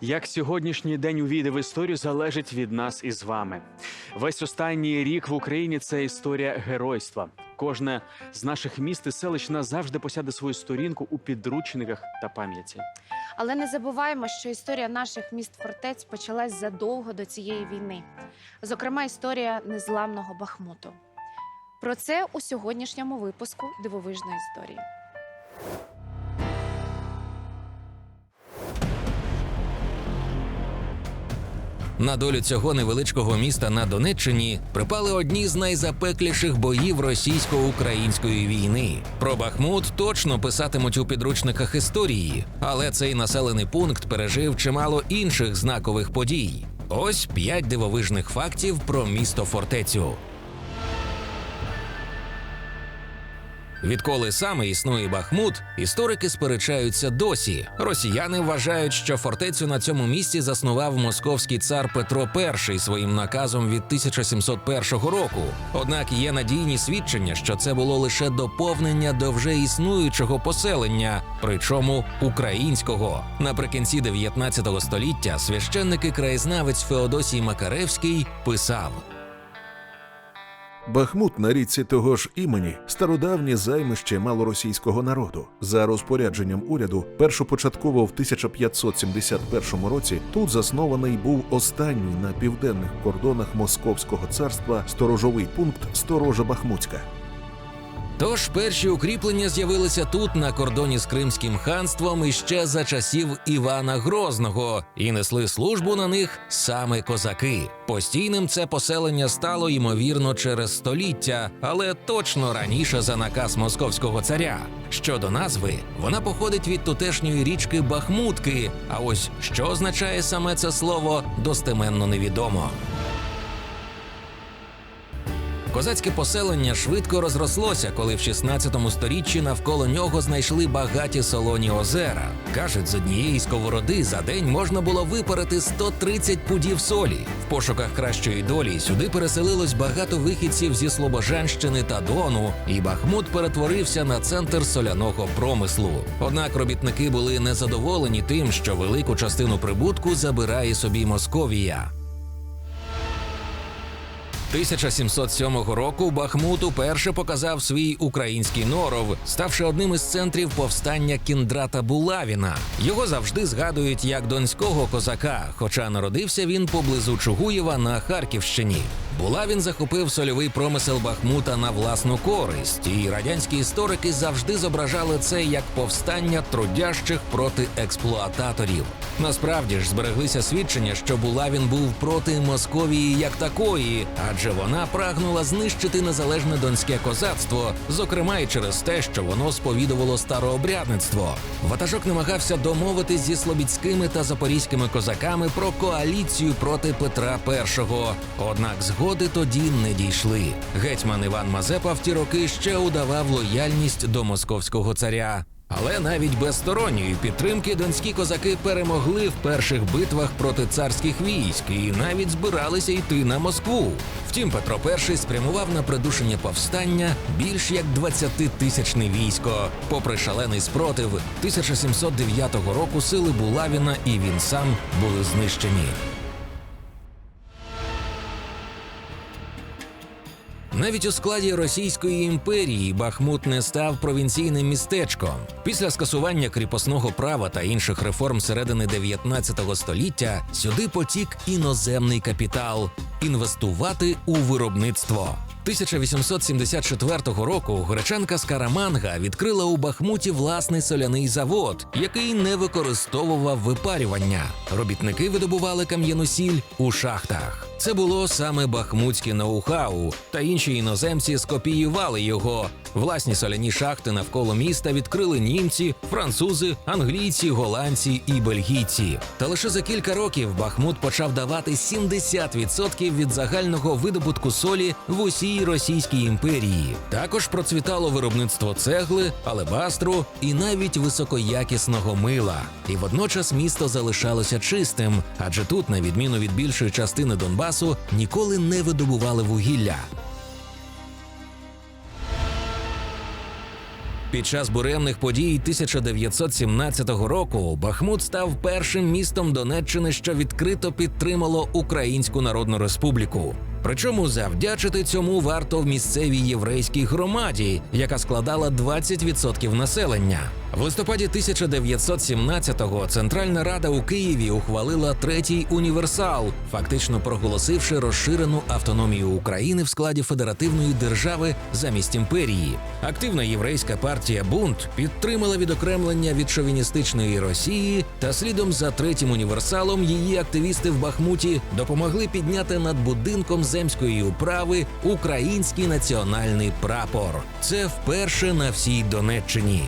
Як сьогоднішній день увійде в історію, залежить від нас із вами. Весь останній рік в Україні це історія геройства. Кожне з наших міст і селищ назавжди посяде свою сторінку у підручниках та пам'яті. Але не забуваємо, що історія наших міст фортець почалась задовго до цієї війни. Зокрема, історія незламного Бахмуту. Про це у сьогоднішньому випуску дивовижної історії. На долю цього невеличкого міста на Донеччині припали одні з найзапекліших боїв російсько-української війни. Про Бахмут точно писатимуть у підручниках історії, але цей населений пункт пережив чимало інших знакових подій. Ось п'ять дивовижних фактів про місто фортецю. Відколи саме існує Бахмут, історики сперечаються досі. Росіяни вважають, що фортецю на цьому місці заснував московський цар Петро І своїм наказом від 1701 року. Однак є надійні свідчення, що це було лише доповнення до вже існуючого поселення, причому українського. Наприкінці 19 століття священник і краєзнавець Феодосій Макаревський писав. Бахмут на річці того ж імені стародавнє займище малоросійського народу. За розпорядженням уряду, першопочатково в 1571 році тут заснований був останній на південних кордонах Московського царства сторожовий пункт Сторожа Бахмутська. Тож перші укріплення з'явилися тут на кордоні з Кримським ханством іще за часів Івана Грозного, і несли службу на них саме козаки. Постійним це поселення стало ймовірно через століття, але точно раніше за наказ московського царя. Щодо назви, вона походить від тутешньої річки Бахмутки. А ось що означає саме це слово, достеменно невідомо. Козацьке поселення швидко розрослося, коли в 16 сторіччі навколо нього знайшли багаті солоні озера. Кажуть, з однієї сковороди за день можна було випарити 130 пудів солі. В пошуках кращої долі сюди переселилось багато вихідців зі Слобожанщини та Дону, і Бахмут перетворився на центр соляного промислу. Однак робітники були незадоволені тим, що велику частину прибутку забирає собі Московія. 1707 року Бахмут уперше показав свій український норов, ставши одним із центрів повстання Кіндрата Булавіна. Його завжди згадують як донського козака, хоча народився він поблизу Чугуєва на Харківщині. Булавін захопив сольовий промисел Бахмута на власну користь, і радянські історики завжди зображали це як повстання трудящих проти експлуататорів. Насправді ж збереглися свідчення, що Булавін був проти Московії як такої, адже вона прагнула знищити незалежне донське козацтво, зокрема і через те, що воно сповідувало старообрядництво. Ватажок намагався домовитись зі слобідськими та запорізькими козаками про коаліцію проти Петра І. Однак згоди тоді не дійшли. Гетьман Іван Мазепа в ті роки ще удавав лояльність до московського царя. Але навіть без сторонньої підтримки донські козаки перемогли в перших битвах проти царських військ і навіть збиралися йти на Москву. Втім, Петро І спрямував на придушення повстання більш як 20-тисячне військо. Попри шалений спротив, 1709 року сили Булавіна і він сам були знищені. Навіть у складі Російської імперії Бахмут не став провінційним містечком. Після скасування кріпосного права та інших реформ середини 19 століття сюди потік іноземний капітал інвестувати у виробництво. 1874 року гречанка Скараманга відкрила у Бахмуті власний соляний завод, який не використовував випарювання. Робітники видобували кам'яну сіль у шахтах. Це було саме бахмутське ноу-хау, та інші іноземці скопіювали його. Власні соляні шахти навколо міста відкрили німці, французи, англійці, голландці і бельгійці. Та лише за кілька років Бахмут почав давати 70% від загального видобутку солі в усій Російській імперії. Також процвітало виробництво цегли, алебастру і навіть високоякісного мила. І водночас місто залишалося чистим, адже тут, на відміну від більшої частини Донбасу, ніколи не видобували вугілля. Під час буремних подій 1917 року Бахмут став першим містом Донеччини, що відкрито підтримало Українську Народну Республіку. Причому завдячити цьому варто в місцевій єврейській громаді, яка складала 20% населення. В листопаді 1917-го Центральна Рада у Києві ухвалила третій універсал, фактично проголосивши розширену автономію України в складі федеративної держави замість імперії. Активна єврейська партія Бунт підтримала відокремлення від шовіністичної Росії, та слідом за третім універсалом її активісти в Бахмуті допомогли підняти над будинком земської управи український національний прапор. Це вперше на всій Донеччині.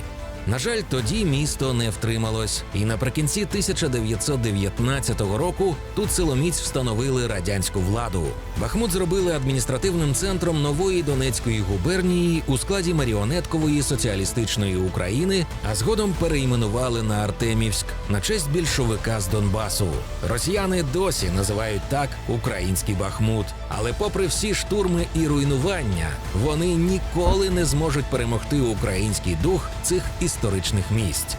На жаль, тоді місто не втрималось, і наприкінці 1919 року тут силоміць встановили радянську владу. Бахмут зробили адміністративним центром нової Донецької губернії у складі маріонеткової соціалістичної України, а згодом перейменували на Артемівськ на честь більшовика з Донбасу. Росіяни досі називають так український Бахмут. Але, попри всі штурми і руйнування, вони ніколи не зможуть перемогти український дух цих історичних місць.